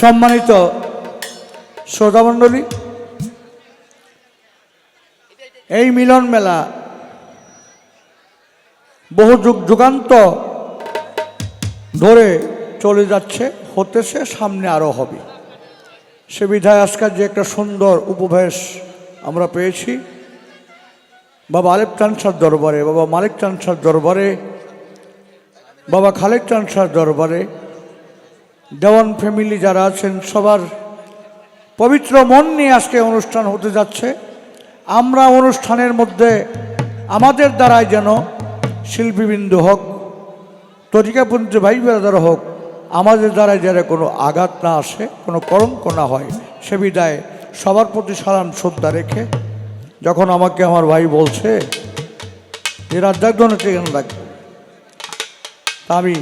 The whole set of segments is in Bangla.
সম্মানিত শ্রোতামণ্ডলী এই মিলন মেলা বহু যুগ যুগান্ত ধরে চলে যাচ্ছে, হতেছে, সামনে আরও হবে। সে বিধায় আজকাল যে একটা সুন্দর উপবেশ আমরা পেয়েছি। বাবা আলেপ চানসার দরবারে, বাবা মালিক চানসার দরবারে, বাবা খালেক চানসার দরবারে, দেওয়ান ফ্যামিলি যারা আছেন, সবার পবিত্র মন নিয়ে আজকে অনুষ্ঠান হতে যাচ্ছে। আমরা অনুষ্ঠানের মধ্যে আমাদের দ্বারাই যেন শিল্পীবৃন্দ হোক তরিকাপন্থী ভাই বেড়াদার হোক, আমাদের দ্বারাই যেন কোনো আঘাত না আসে, কোনো কলঙ্ক না হয়। সে বিদায় সবার প্রতি সালাম, শ্রদ্ধা রেখে যখন আমাকে আমার ভাই বলছে যে রাজ্জাক ধরনের কেন রাখবে তা আমি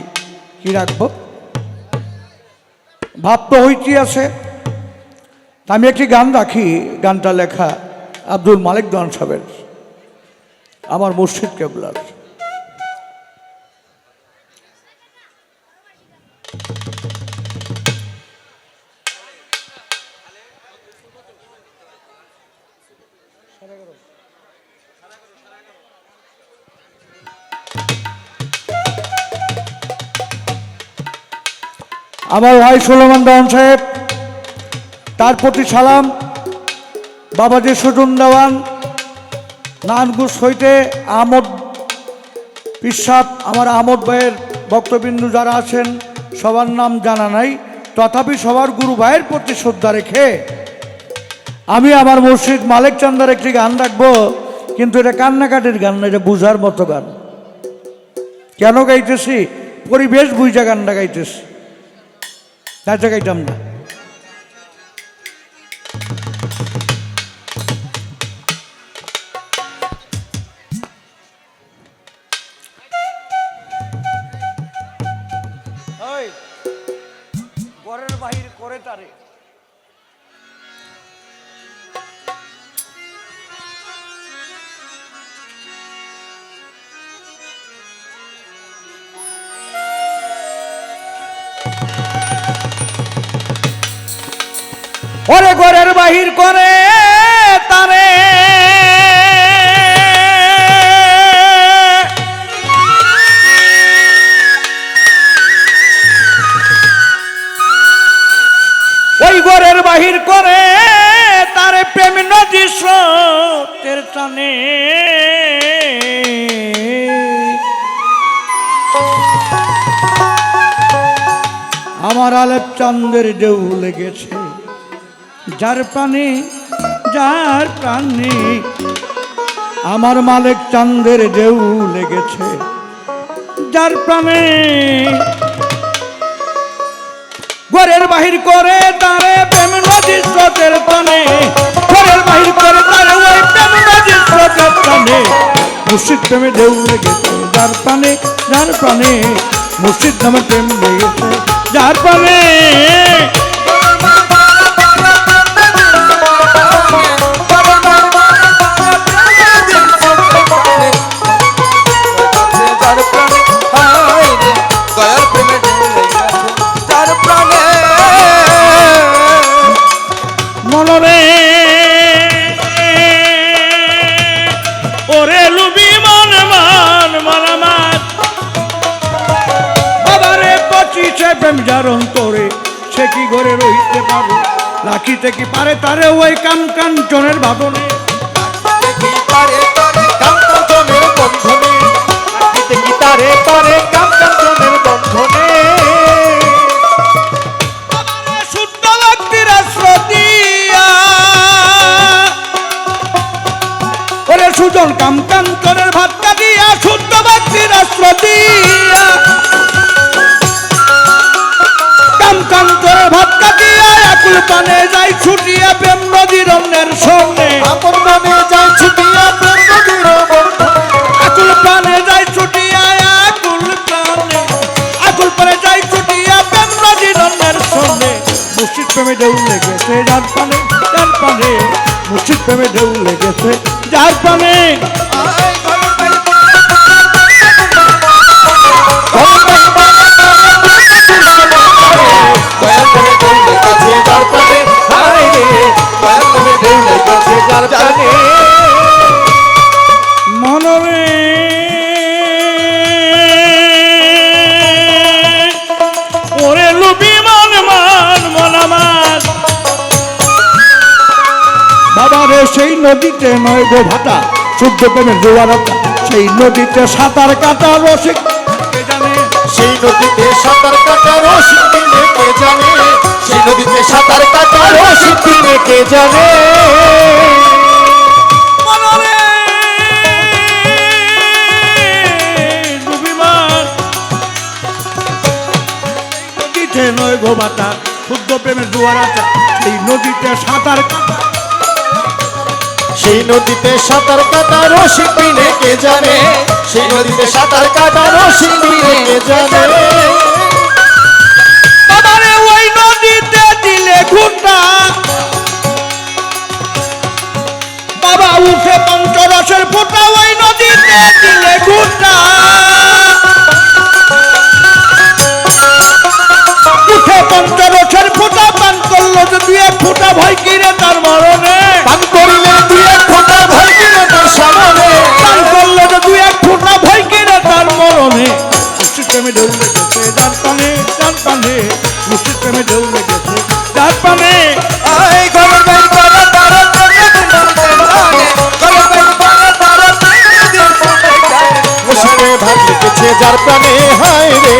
কি রাখব? ভাব তো হইতে আছে। আমি একটি গান রাখি গানটা লেখা আব্দুল মালিক দোয়ান সাহেবের, আমার মুর্শিদ কেবলার। আমার ভাই সুলেমান দেওয়ান সাহেব, তার প্রতি সালাম। বাবাজি সুজন দেওয়ান নানগুস হইতে আমদ, পিসাব, আমার আমদ ভাইয়ের ভক্তবিন্দু যারা আছেন, সবার নাম জানা নাই, তথাপি সবার গুরু ভাইয়ের প্রতি শ্রদ্ধা রেখে আমি আমার মসজিদ মালিক চান্দার একটি গান রাখব, কিন্তু এটা কান্নাকাটির গান না, এটা বুঝার মতো গান। কেন গাইতেছি? পরিবেশ বুঝা গানটা গাইতেছি। নাচা গাইতাম না ঘরের করে তারে। ওরে ঘরের বাহির করে তারে। ওই ঘরের বাহির করে তারে প্রেম নদী স্রোতের টানে। আমার আলেপ চন্দ্রের ঢেউ লেগেছে। যার প্রাণে যার প্রাণে আমার মালিক চান্দের ঢেউ লেগেছে। যার প্রাণে ঘরের বাহির করে তারে প্রেম নদীর স্রোতের টানে ঘরের বাহির করে তারে ওই প্রেম নদীর স্রোতের টানে মুর্শিদ প্রেমে ঢেউ লেগেছে, যার প্রাণে যার প্রাণে মুর্শিদ নামে প্রেম লেগেছে, যার প্রাণে যার অন্তরে সে কি ঘরে রইতে পারে? রাখিতে কি পারে তারে ওই কাম কাঞ্চনের ভাবনে পানে যাই ছুটিয়া প্রেম নদীর অন্যের সঙ্গে আপন মনে যায় ছুটিয়া প্রেম নদীর আকুল প্রাণে যাই ছুটিয়া আকুল প্রাণে। আকুল প্রাণে যাই ছুটিয়া প্রেম নদীর অন্যের সঙ্গে মুর্শিদ প্রেমে ঢেউ লেগেছে যার পানে যার পানে মুর্শিদ প্রেমে ঢেউ লেগেছে যার পানে নদীতে নয় গো ভাটা শুদ্ধ প্রেমের জোয়ারতা সেই নদীতে সাঁতার কাটা রসিক। জানে? সেই নদীতে সাঁতার কাটার সিদ্ধিনে কে জানে? সেই নদীতে সাঁতার কাটার সিদ্ধিনে কে জানে? নদীতে নয় গো ভাটা শুদ্ধ প্রেমের জোয়ারতা সেই নদীতে সাঁতার কাটা। সেই নদীতে সাঁতার কাটা রশি পিনে কে জানে? সেই নদীতে সাঁতার কাটা রশি পিনে কে জানে? বাবা উঠে পঞ্চরসের ফোটা, ওই নদীতে দিলে উঠে পঞ্চরসের ফোঁটা পান করল যে দুই এক ফোঁটা ভয় কিরে তার মরণে? পান করলে দুই এক ফোঁটা ভয় কিনে তার সামনে পান করল যে দুই এক ফোঁটা ভয় কিরে তার মরণে? মুসিদ প্রেমে ঢেউ লেগেছে যার পানে যার পানে মুসিদ প্রেমে ঢেউ লেগেছে যার পানে আই গরম বাই তারা তারা গরম বাই করা তারা মুসিদে ভাগ লেগেছে যার প্রাণে হায় রে।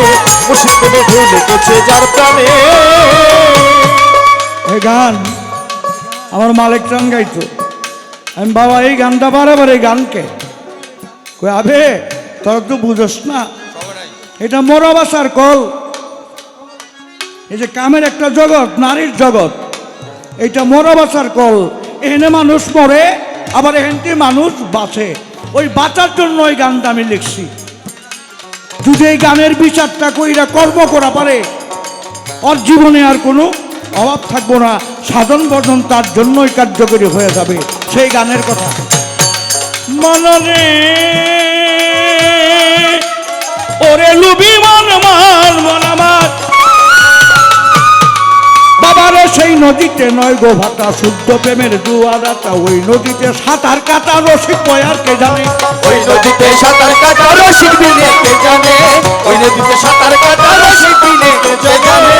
গান, আমার মালিক চান গাইতো। আমি বাবা, এই গানটা বারে এই গানকে। আবে, তোর তো বুঝোস না? এটা মরা বাসার কল। এই যে কামের একটা জগৎ, নারীর জগৎ। এটা মরা বাসার কল। এখানে মানুষ মরে, আবার এখানটি মানুষ বাঁচে। ওই বাঁচার জন্য ওই গানটা আমি লিখছি। যদি এই গানের বিচারটা কইরা কর্ম করা পারে ওর জীবনে আর কোনো অভাব থাকব না। সাধন বর্ধন তার জন্যই কার্যকরী হয়ে যাবে। সেই গানের কথা। মনরে ওরে লুবি মন মান মন আমার। বাবারে সেই নদীতে নয় গো ভাতা শুদ্ধ প্রেমের দুয়ারাটা। ওই নদীতে সাঁতার কাটা রসিক বয়ার কে জানে। ওই নদীতে সাঁতার কাটা দিনে কে জানে। ওই নদীতে সাঁতার কাটা দিনে কে জানে।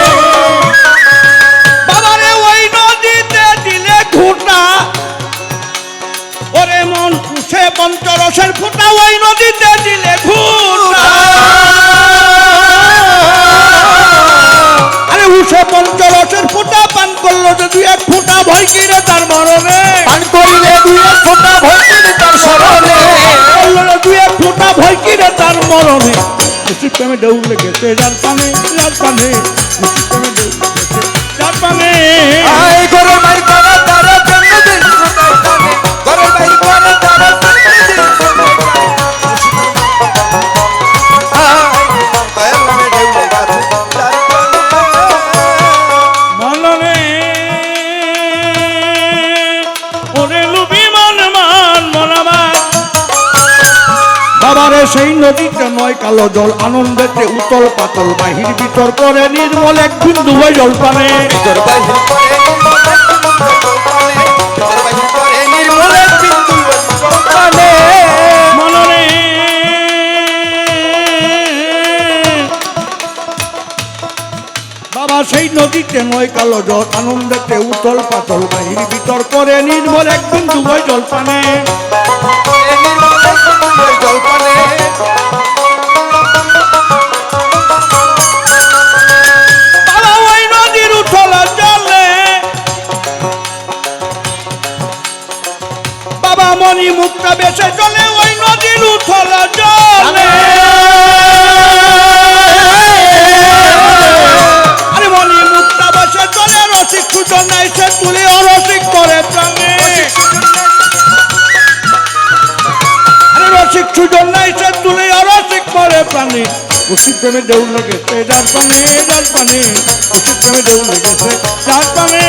বাবারে ওই নদীতে দিলে ঘুটা। ওরে মন উঠে পঞ্চরসের ফুটা ওই নদীতে দিলে ঘুটা। আরে উঠে পঞ্চরসের ফুটা পান করল যে দুই এক ফুটা ভয় কিরে তার মরণে। পান করিলে দুই এক ফোঁটা ভয় কিনে তার স্মরণে করল দুই এক ফুটা ভয় কিরে তার মরণে? খুশি প্রেমে ঢেউ লেগেছে রাজপানে রাজপানে খুশি প্রেমে ঢেউ লেগেছে, যার নদীতে নয় কালো জল আনন্দেতে উতল পাতল বাহির ভিতর করে নির্মল এক বিন্দু হয়ে জল পানে। বাবা সেই নদীতে নয় কালো জল আনন্দেতে উতল পাতল বাহির ভিতর করে নির্মল এক বিন্দু হয়ে জল পানে মুক্তা বেসে চলে ওই নদীর উঠলা জলে। আরে মণি মুক্তা বেসে চলে রসিক সুজন নাই, সে তুলে অরসিক করে প্রাণে। আরে রসিক সুজন নাই, সে তুলে অরসিক করে প্রাণে। রসিক প্রেমে দেউ লেগেছে যার পানে যার পানে রসিক প্রেমে দেউ লেগেছে, যার পানে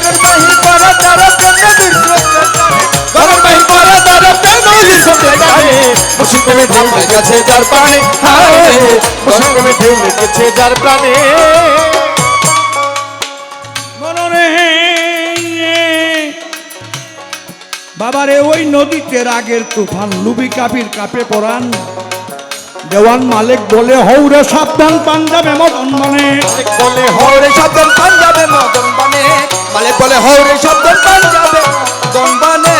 ঘরের বাহির করা তারা জন্মদিন সোনার ঘরের বাহির করা তারা জন্মদিন সোনার জানে। বসন্তমে ঢেউ লেগেছে যার প্রাণে হায় বসন্তমে ঢেউ লেগেছে যার প্রাণে বাবারে ওই নদীতে রাগের তুফান লুবি কাপির কাপে পড়ান দেওয়ান মালিক বলে হৌরে সাবধান পাঞ্জাবে মদন মানে বলে হরে শব্দ পাঞ্জাবে মদন বানে মালিক বলে হরে শব্দ পাঞ্জাবে মদন বানে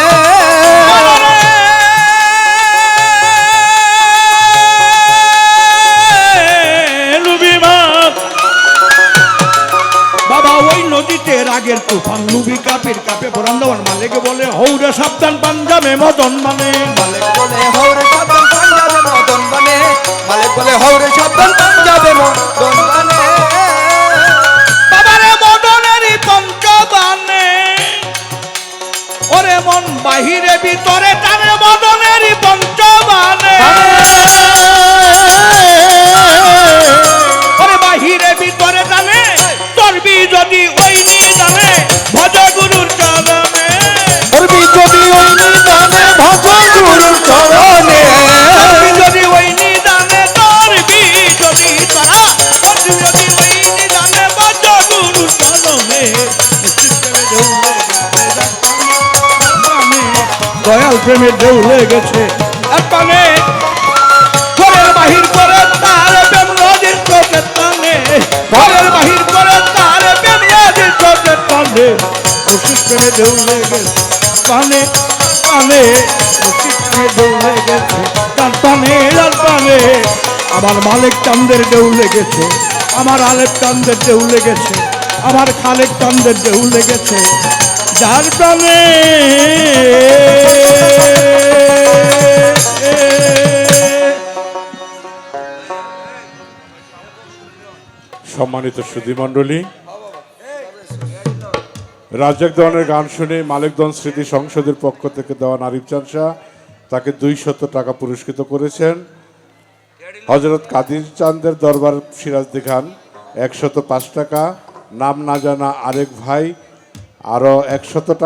বাবা ওই নদীতে রাগের তুফান লুবি কাপের কাপে বরান্দাওয়ান মালিক বলে হৌরে সাবধান পাঞ্জাবে মদন মানে চোখের টানে রসিক প্রেমে ঢেউ লেগেছে পানে পানে রসিক প্রেমে ঢেউ লেগেছে, তার পানে আর পানে আমার মালিক চান্দের ঢেউ লেগেছে, আমার চান্দের ঢেউ লেগেছে, আমার খালেক চান্দের ঢেউ লেগেছে, যার প্রাণে সম্মানিত সুধীমণ্ডলী রাজ্জাক দেওয়ানের গান শুনে মালিকদন স্মৃতি সংসদের পক্ষ থেকে দেওয়া চান শাহ তাকে দুইশত টাকা পুরস্কৃত করেছেন। হজরত কাদির চান্দের দরবার সিরাজদি খান একশত পাঁচ টাকা। নাম না জানা আরেক ভাই, আরও একশত টাকা